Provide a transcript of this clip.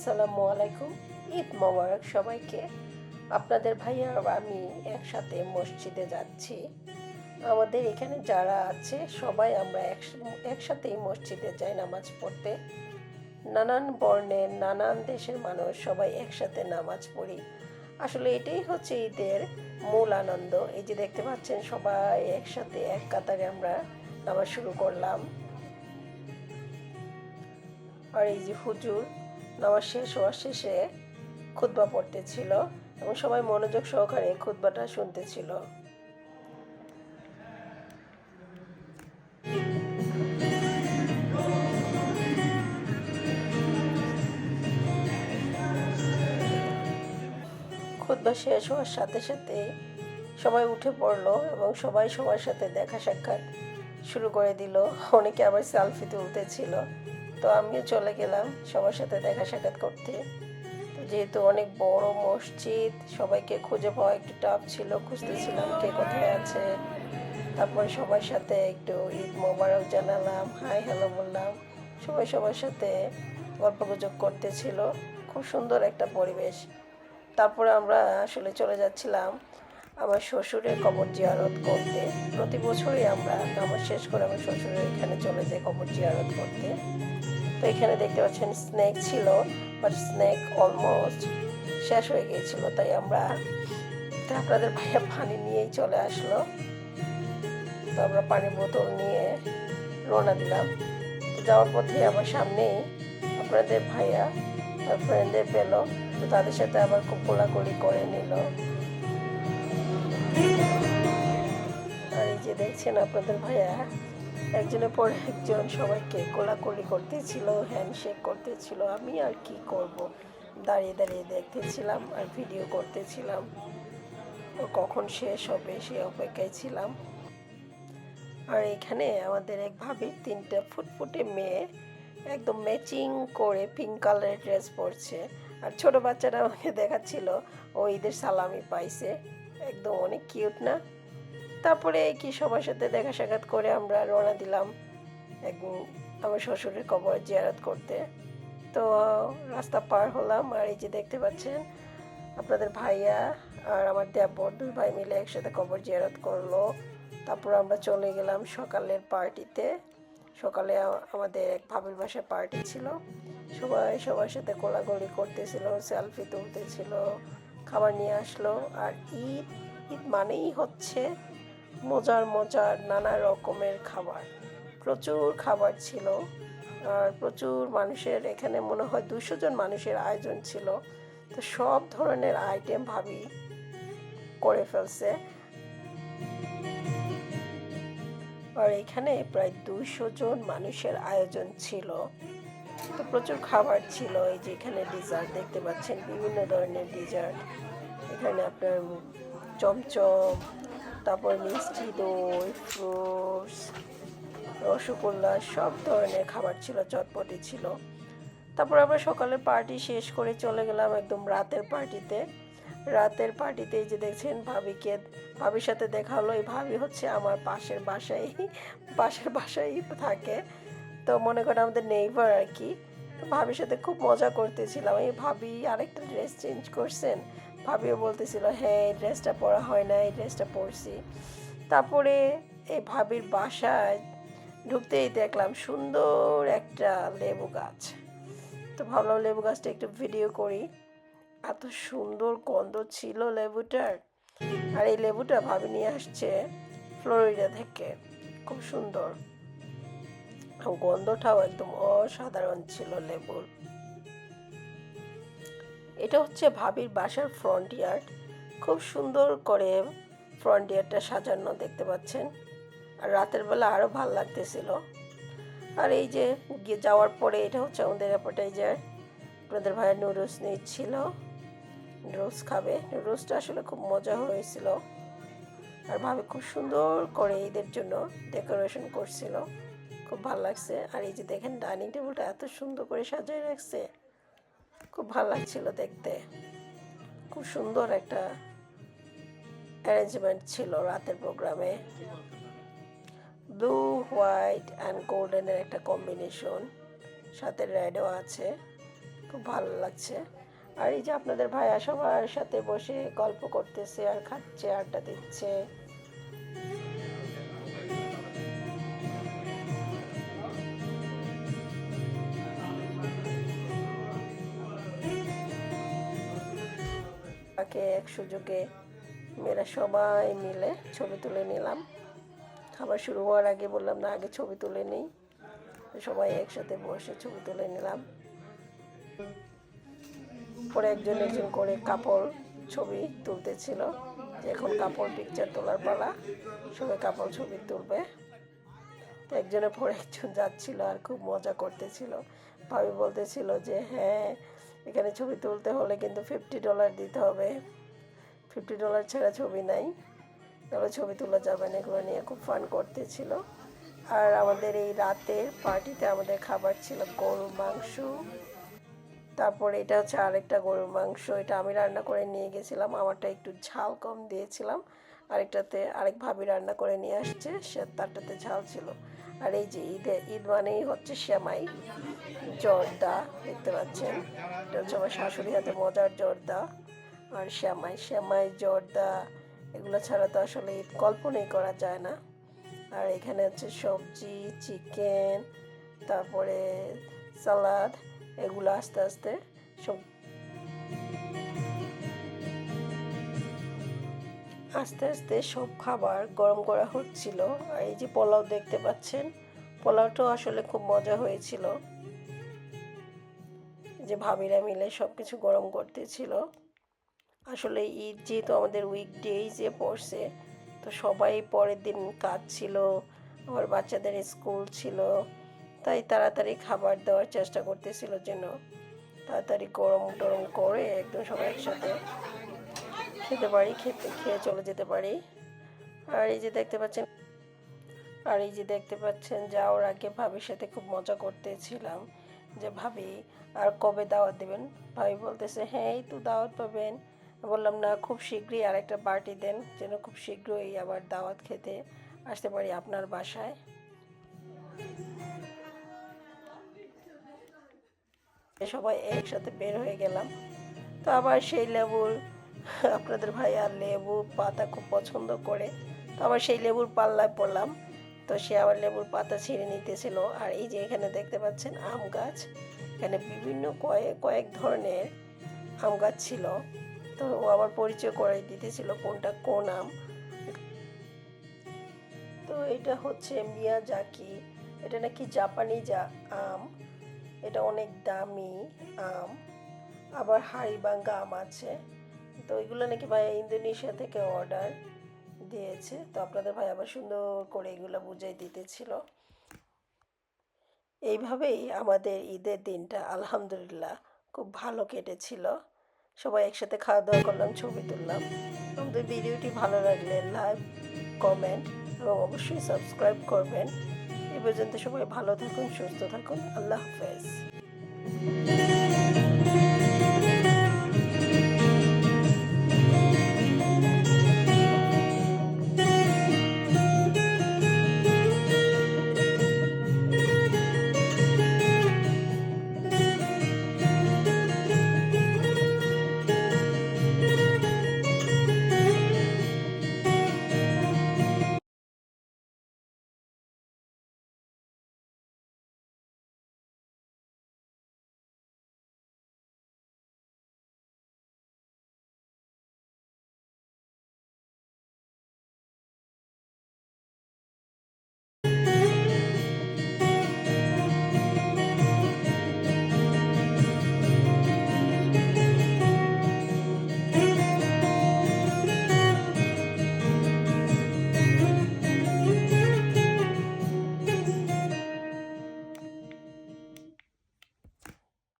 আসসালামু আলাইকুম। ঈদ মোবারক সবাইকে। আপনাদের ভাইয়া আমি একসাথে মসজিদে যাচ্ছি। আমাদের এখানে যারা আছে, সবাই আমরা একস- একসাথেই মসজিদে যাই নামাজ পড়তে। নানান বর্ণের নানান দেশের মানুষ সবাই একসাথে নামাজ পড়ি। আসলে এটাই হচ্ছে ঈদের মূল আনন্দ। এই যে দেখতে পাচ্ছেন, সবাই একসাথে এক কাতারে আমরা নামাজ শুরু করলাম। আর এই যে হুজুর নামাজ শেষ হওয়ার শেষে খুতবা পড়তেছিল এবং সবাই মনোযোগ সহকারে খুতবাটা শুনতেছিল। খুতবা শেষ হওয়ার সাথে সাথে সবাই উঠে পড়ল এবং সবাই সবার সাথে দেখা সাক্ষাৎ শুরু করে দিল। অনেকে আবার সেলফি তুলতেছিল। তো আমিও চলে গেলাম সবার সাথে দেখা সাক্ষাৎ করতে। যেহেতু অনেক বড় মসজিদ, সবাইকে খুঁজে পাওয়া একটু টাফ ছিল, খুঁজতেছিলাম কে কোথায় আছে। তারপরে সবার সাথে একটু ঈদ মোবারক জানালাম হাই হ্যালো বললাম। সবাই সবার সাথে গল্প গুজব করতেছিল, খুব সুন্দর একটা পরিবেশ। তারপরে আমরা আসলে চলে যাচ্ছিলাম আমার শ্বশুরের কবর জিয়ারত করতে। প্রতি বছরই আমরা নামাজ শেষ করে আমার শ্বশুরের এখানে চলে যাই কবর জিয়ারত করতে। তো এখানে দেখতে পাচ্ছেন স্নেক ছিল বাট স্নেক অলমোস্ট শেষ হয়ে গিয়েছিল, তাই আমরা আপনাদের ভাইয়া পানি নিয়েই চলে আসলো। তো আমরা পানির বোতল নিয়ে রওনা দিলাম। তো যাওয়ার পথে আমার সামনেই আপনাদের ভাইয়া তার ফ্রেন্ডদের পেল, তো তাদের সাথে আবার খুব কোলাকুলি করে নিল। আর এই যে দেখছেন আপনাদের ভাইয়া একজনের পর একজন সবাইকে কোলাকুলি করতেছিল হ্যান্ডশেক করতেছিল, আমি আর কি করব? দাঁড়িয়ে দাঁড়িয়ে দেখতেছিলাম আর ভিডিও করতেছিলাম। কখন শেষ হবে সে অপেক্ষায় ছিলাম। আর এখানে আমাদের এক ভাবির তিনটা ফুটফুটে মেয়ে, একদম ম্যাচিং করে পিঙ্ক কালারের ড্রেস পরছে। আর ছোট বাচ্চারা আমাকে দেখাচ্ছিল, ও ঈদের সালামি পাইছে। একদম অনেক কিউট না? তারপরে কি সবার সাথে দেখা সাক্ষাৎ করে আমরা রওনা দিলাম একদিন আমার শ্বশুরের কবর জিয়ারত করতে। তো, রাস্তা পার হলাম আর এই যে দেখতে পাচ্ছেন, আপনাদের ভাইয়া আর আমার দেবর দুই ভাই মিলে একসাথে কবর জিয়ারত করল। তারপর আমরা চলে গেলাম সকালের পার্টিতে। সকালে আমাদের এক ভাবির বাসায় পার্টি ছিল। সবাই সবার সাথে কোলাগুলি করতেছিল, সেলফি তুলতেছিল, খাবার নিয়ে আসলো। আর ঈদ ঈদ মানেই হচ্ছে মজার মজার নানা রকমের খাবার। প্রচুর খাবার ছিল। আর প্রচুর মানুষের এখানে মনে হয় দুশো জন মানুষের আয়োজন ছিল। তো সব ধরনের আইটেম ভাবি করে ফেলছে। আর এখানে প্রায় দুইশো জন মানুষের আয়োজন ছিল। তো প্রচুর খাবার ছিল। এই যে এখানে ডিজার্ট দেখতে পাচ্ছেন, বিভিন্ন ধরনের ডিজার্ট এখানে আপনার চমচম তারপর মিষ্টি দই, ফ্রুটস, রসগোল্লা, সব ধরনের খাবার ছিল, চটপটি ছিল। তারপর আমরা সকালের পার্টি শেষ করে চলে গেলাম একদম রাতের পার্টিতে রাতের পার্টিতে যে দেখছেন ভাবিকে, ভাবির সাথে দেখা হলো। এই ভাবি হচ্ছে আমার পাশের বাসায় পাশের বাসায় থাকে। তো মনে করেন আমাদের নেইবার আর কি। ভাবির সাথে খুব মজা করতেছিলাম। এই ভাবি আরেকটা ড্রেস চেঞ্জ করছেন। ভাবিও বলতেছিল হ্যাঁ এই ড্রেসটা পরা হয় না, এই ড্রেসটা পরছি। তারপরে এই ভাবির বাসায় ঢুকতেই দেখলাম সুন্দর একটা লেবু গাছ। তো ভাবলাম লেবু গাছটা একটু ভিডিও করি। এত সুন্দর গন্ধ ছিল লেবুটার। আর এই লেবুটা ভাবি নিয়ে আসছে ফ্লোরিডা থেকে। খুব সুন্দর। গন্ধটাও একদম অসাধারণ ছিল লেবুর। এটা হচ্ছে ভাবির বাসার ফ্রন্ট ইয়ার্ড খুব সুন্দর করে ফ্রন্ট ইয়ার্ডটা সাজানো দেখতে পাচ্ছেন। আর রাতের বেলা আরও ভালো লাগতেছিল। আর এই যে গিয়ে যাওয়ার পরে এটা হচ্ছে আমাদের অ্যাপাটাইজার আপনাদের ভাইয়ের নুডলস নিচ্ছিল। নুডলস খাবে। নুডলসটা আসলে খুব মজা হয়েছিল। আর ভাবে খুব সুন্দর করে ঈদের জন্য ডেকোরেশন করছিল। খুব ভালো লাগছে। আর এই যে দেখেন ডাইনিং টেবিলটা এত সুন্দর করে সাজিয়ে রাখছে। খুব ভালো লাগছিল দেখতে। খুব সুন্দর একটা অ্যারেঞ্জমেন্ট ছিল রাতের প্রোগ্রামে ব্লু হোয়াইট অ্যান্ড গোল্ডেনের একটা কম্বিনেশন সাথে রেডও আছে। খুব ভালো লাগছে। আর এই যে আপনাদের ভাইয়া সবার সাথে বসে গল্প করতেছে আর খাচ্ছে, আড্ডা দিচ্ছে। তাকে এক সুযোগে মেয়েরা সবাই মিলে ছবি তুলে নিলাম। খাবার শুরু হওয়ার আগে বললাম, না, আগে ছবি তুলে নিই। সবাই একসাথে বসে ছবি তুলে নিলাম। পরে একজন একজন করে কাপড় ছবি তুলতেছিল। এখন কাপড় পিকচার তোলার পালা, সবাই কাপড় ছবি তুলবে। তো একজনের পর একজন যাচ্ছিল আর খুব মজা করতেছিল। ভাবি বলতেছিল যে হ্যাঁ এখানে ছবি তুলতে হলে কিন্তু ফিফটি ডলার দিতে হবে। ফিফটি ডলার ছাড়া ছবি নাই। তাহলে ছবি তোলা যাবে না, এগুলো নিয়ে খুব ফান করতেছিল। আর আমাদের এই রাতের পার্টিতে আমাদের খাবার ছিল গরুর মাংস। তারপরে এটা হচ্ছে আরেকটা গরুর মাংস, এটা আমি রান্না করে নিয়ে গেছিলাম। আমারটা একটু ঝাল কম দিয়েছিলাম। আরেকটাতে আরেক ভাবি রান্না করে নিয়ে আসছে, সে তারটাতে ঝাল ছিল। আর এই যে ঈদে, ঈদ মানেই হচ্ছে শ্যামাই জর্দা, দেখতে পাচ্ছেন। এটা হচ্ছে আমার শাশুড়ি হাতে মজার জর্দা আর শ্যামাই শ্যামাই জর্দা, এগুলো ছাড়া তো আসলে ঈদ কল্পনাই করা যায় না। আর এখানে হচ্ছে সবজি, চিকেন, তারপরে সালাদ, এগুলো আস্তে আস্তে সব আস্তে আস্তে সব খাবার গরম করা হচ্ছিল। আর এই যে পোলাও দেখতে পাচ্ছেন, পোলাওটাও আসলে খুব মজা হয়েছিল। যে ভাবিরা মিলে সব কিছু গরম করতেছিল। আসলে ঈদ যেহেতু আমাদের উইকডেজে পড়ছে, তো সবাই পরের দিন কাজ ছিল, আবার বাচ্চাদের স্কুল ছিল, তাই তাড়াতাড়ি খাবার দেওয়ার চেষ্টা করতেছিল যেন। তাড়াতাড়ি গরম টরম করে একদম সবাই একসাথে খেতে পারি, খেতে, খেয়ে চলে যেতে পারি। আর এই যে দেখতে পাচ্ছেন, আর এই যে দেখতে পাচ্ছেন যাওয়ার আগে ভাবির সাথে খুব মজা করতেছিলাম যে, ভাবি, আর কবে দাওয়াত দেবেন? ভাবি বলতেছে হ্যাঁ এই তো দাওয়াত পাবেন। বললাম, না, খুব শীঘ্রই আর একটা পার্টি দেন, যেন খুব শীঘ্রই আবার দাওয়াত খেতে আসতে পারি আপনার বাসায়। সবাই একসাথে বের হয়ে গেলাম। তো আবার সেই লেবুর আপনাদের ভাই আর লেবু পাতা খুব পছন্দ করে। তো আবার সেই লেবুর পাল্লায় পড়লাম। তো সে আবার লেবুর পাতা ছিঁড়ে নিতেছিল। আর এই যে এখানে দেখতে পাচ্ছেন আম গাছ। এখানে বিভিন্ন কয়েক কয়েক ধরনের আম গাছ ছিল। তো ও আবার পরিচয় করে দিতেছিল কোনটা কোন আম। তো এটা হচ্ছে মিয়াজাকি। এটা নাকি জাপানি যা আম। এটা অনেক দামি আম। আবার হাড়িবাঙ্গা আম আছে। তো এগুলো নাকি ভাই ইন্দোনেশিয়া থেকে অর্ডার দিয়েছে। তো আপনাদের ভাই আবার সুন্দর করে এগুলো বুঝাই দিতেছিল। এইভাবেই আমাদের ঈদের দিনটা আলহামদুলিল্লাহ খুব ভালো কেটেছিল। সবাই একসাথে খাওয়া দাওয়া করলাম, ছবি তুললাম। আমাদের ভিডিওটি ভালো লাগলে লাইক, কমেন্ট এবং অবশ্যই সাবস্ক্রাইব করবেন। এ পর্যন্ত সবাই ভালো থাকুন, সুস্থ থাকুন। আল্লাহ হাফেজ।